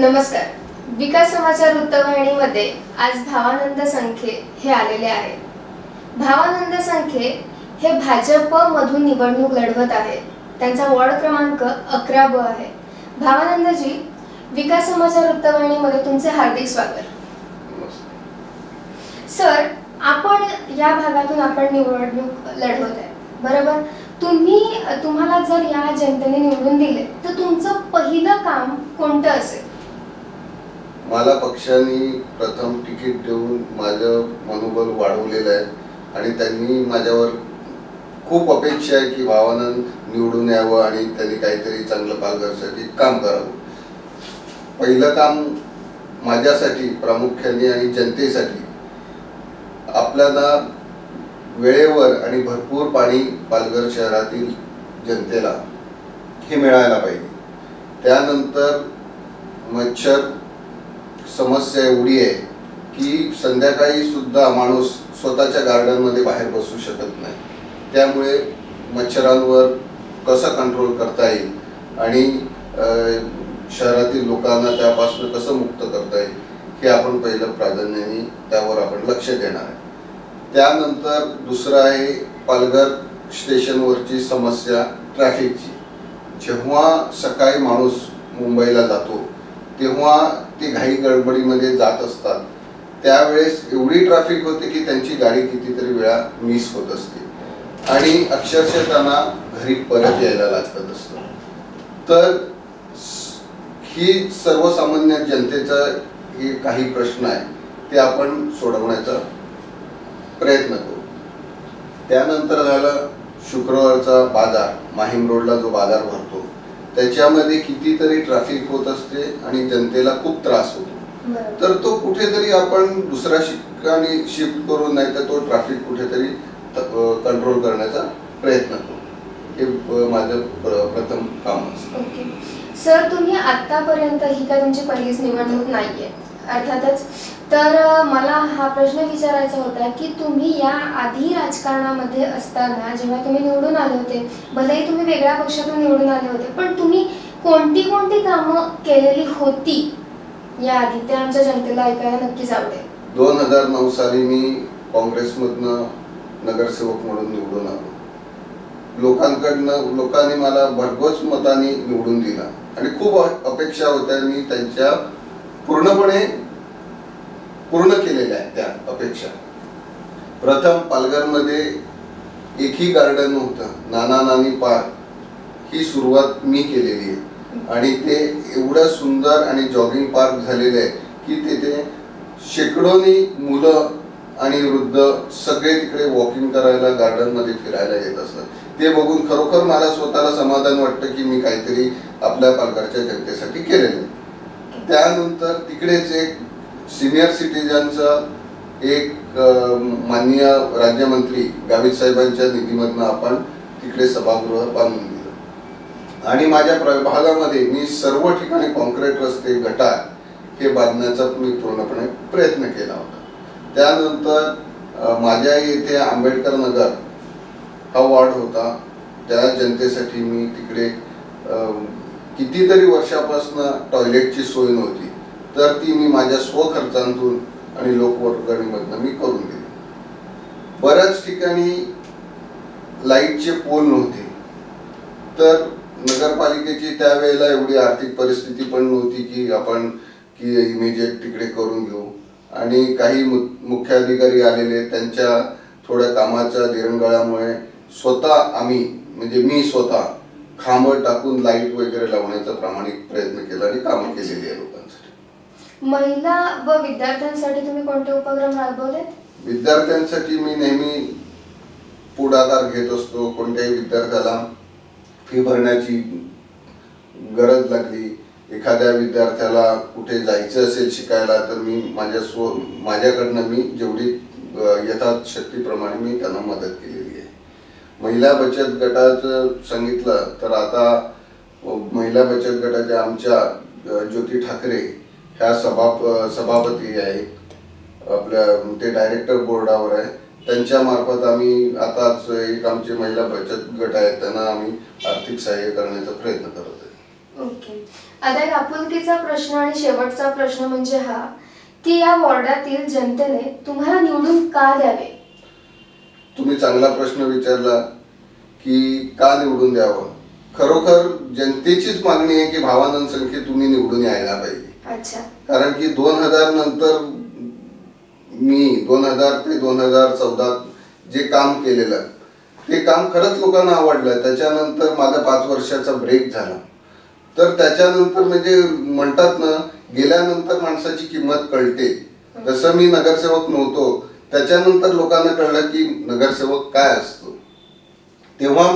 नमस्कार. विकास समाचार वृत्तवाहिनीमध्ये आज भावानंद संखे हे आलेले आहेत. भावानंद संखे हे भाजप मधून निवडणूक लढवत आहेत. त्यांचा वॉर्ड क्रमांक अकरा ब आहे. भावानंदजी विकास समाचार वृत्तवाहिनीमध्ये तुमचे हार्दिक स्वागत. सर आपण या भागातून आपण निवडणूक लढवत आहे. बरोबर? तुम्ही तुम्हाला जर या जनतेने निवडून दिले तर तुमचं पहिलं काम कोणतं असेल? मला पक्षाने प्रथम तिकीट देऊन माझं मनोबल वाढवलेलं आहे. आणि त्यांनी माझ्यावर खूप अपेक्षा आहे की भावानं निवडून यावं आणि त्यांनी काहीतरी चांगलं पालघरसाठी काम करावं. पहिलं काम माझ्यासाठी प्रामुख्याने आणि जनतेसाठी. आपल्याला वेळेवर आणि भरपूर पाणी पालघर शहरातील जनतेला हे मिळायला पाहिजे. त्यानंतर मच्छर समस्या एवढी आहे की संध्याकाळी सुद्धा माणूस स्वतःच्या गार्डनमध्ये बाहेर बसू शकत नाही. त्यामुळे मच्छरांवर कसं कंट्रोल करता येईल आणि शहरातील लोकांना त्यापासून कसं मुक्त करता येईल हे आपण पहिलं प्राधान्याने त्यावर आपण लक्ष देणार आहे. त्यानंतर दुसरं आहे पालघर स्टेशनवरची समस्या ट्रॅफिकची जेव्हा सकाळी माणूस मुंबईला जातो तेव्हा ते घाई गडबडीमध्ये जात असतात. त्यावेळेस एवढी ट्रॅफिक होते की त्यांची गाडी कितीतरी वेळा मिस होत असते. आणि अक्षरशः त्यांना घरी परत यायला लागत असतं. तर ही सर्वसामान्य जनतेचा हे काही प्रश्न आहे ते आपण सोडवण्याचा प्रयत्न करू. त्यानंतर झालं शुक्रवारचा बाजार. माहीम रोडला जो बाजार भरतो त्याच्यामध्ये कितीतरी ट्रॅफिक होत असते आणि जनतेला खूप त्रास होतो. तर तो कुठेतरी आपण दुसऱ्या ठिकाणी शिफ्ट करून नाही तर तो ट्रॅफिक कुठेतरी कंट्रोल करण्याचा प्रयत्न करू हे माझं प्र- प्रथम काम असतं. सर तुम्ही आतापर्यंत ही काय तुमची पहिलीच निवडणूक नाहीये. अर्थातच तर मला हा प्रश्न विचारायचा होता की तुम्ही या आधी राजकारणामध्ये असताना जेव्हा तुम्ही निवडून आले होते भलेही तुम्ही वेगळ्या पक्षातून निवडून आले होते पण तुम्ही कोणती कोणती कामं केलेली होती या आधी ते आमच्या जनतेला ऐकायला नक्कीच आवडेल. दोन हजार नऊ साली मी काँग्रेसमधनं नगरसेवक म्हणून निवडून आलो. लोकांकडनं लोकांनी मला भरघोस मताने निवडून दिला. आणि खूप अपेक्षा होत्या मी त्यांच्या पूर्णपणे पूर्ण केलेल्या आहेत त्या अपेक्षा. प्रथम पालघरमध्ये एकही गार्डन नव्हतं. नाना नानी पार्क ही सुरुवात मी केलेली आहे. आणि ते एवढं सुंदर आणि जॉगिंग पार्क झालेले आहे की तिथे शेकडोनी मुलं आणि वृद्ध सगळे तिकडे वॉकिंग करायला गार्डनमध्ये फिरायला येत असतात. ते बघून खरोखर मला स्वतःला समाधान वाटतं की मी काहीतरी आपल्या पालघरच्या जनतेसाठी केलेलं आहे. त्यानंतर तिकडेच एक सिनियर सिटीजनचं एक माननीय राज्यमंत्री गावित साहेबांच्या निधीमधनं आपण तिकडे सभागृह बांधून दिलं. आणि माझ्या प्रभागामध्ये मी सर्व ठिकाणी कॉन्क्रीट रस्ते गटार हे बांधण्याचा मी पूर्णपणे प्रयत्न केला होता. त्यानंतर माझ्या येथे आंबेडकर नगर हा वॉर्ड होता. त्या जनतेसाठी मी तिकडे कितीतरी वर्षापासून टॉयलेटची सोय नव्हती. तर ती मी माझ्या स्वखर्चांतून आणि लोकवर्गणीमधनं मी करून दिली. बऱ्याच ठिकाणी लाईटचे पोल नव्हते. तर नगरपालिकेची त्यावेळेला एवढी आर्थिक परिस्थिती पण नव्हती की आपण की इमिजिएट तिकडे करून घेऊ. आणि काही मु मुख्याधिकारी आलेले त्यांच्या थोड्या कामाच्या दिरंगाळामुळे स्वतः आम्ही म्हणजे मी स्वतः खांब टाकून लाइट वगैरे लावण्याचा प्रामाणिक प्रयत्न केला आणि कामं केलेली आहे लोकांनी महिला व विद्यार्थ्यांसाठी तुम्ही कोणते उपक्रम राबवले विद्यार्थ्यांसाठी मी नेहमी पुढाकार घेत असतो. कोणत्याही विद्यार्थ्याला फी भरण्याची गरज लागली एखाद्या विद्यार्थ्याला कुठे जायचं असेल शिकायला तर मी माझ्या स्व माझ्याकडनं मी जेवढी अ, यथाशक्तीप्रमाणे मी त्यांना मदत केलेली आहे. महिला बचत गटाचं सांगितलं तर आता महिला बचत गटाच्या आमच्या ज्योती ठाकरे ह्या सभा सभापती आहेत आपल्या ते डायरेक्टर बोर्डावर आहे. त्यांच्या मार्फत आम्ही आताच एक आमचे महिला बचत गट आहेत त्यांना आम्ही आर्थिक सहाय्य करण्याचा प्रयत्न करत आहे. ओके. आता एक आपुलकीचा प्रश्न आणि शेवटचा प्रश्न म्हणजे हा की या वॉर्डातील जनतेने तुम्हाला निवडून का द्यावे? तुम्ही चांगला प्रश्न विचारला की का निवडून द्यावं? खरोखर जनतेचीच मागणी आहे की भावानंद संख्ये तुम्ही निवडून यायला पाहिजे. कारण की दोन हजार नंतर मी दोन हजार ते दोन हजार चौदा जे काम केलेलं ते काम खरंच लोकांना आवडलं. त्याच्यानंतर माझा पाच वर्षाचा ब्रेक झाला. तर त्याच्यानंतर म्हणजे म्हणतात ना गेल्यानंतर माणसाची किंमत कळते. जसं मी नगरसेवक नव्हतो त्याच्यानंतर लोकांना कळलं की नगरसेवक काय असतो. तेव्हा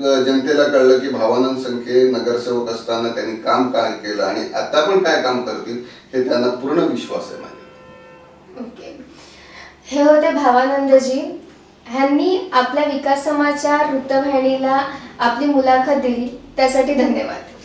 जनतेला कळलं की भावानंद संख्ये नगरसेवक असताना त्यांनी काम काय केलं आणि आता पण काय काम करतील हे त्यांना पूर्ण विश्वास आहे माझ्या ओके. हे होते भावानंदजी. ह्यांनी आपल्या विकास समाचार वृत्तवाहिनीला आपली मुलाखत दिली. त्यासाठी धन्यवाद.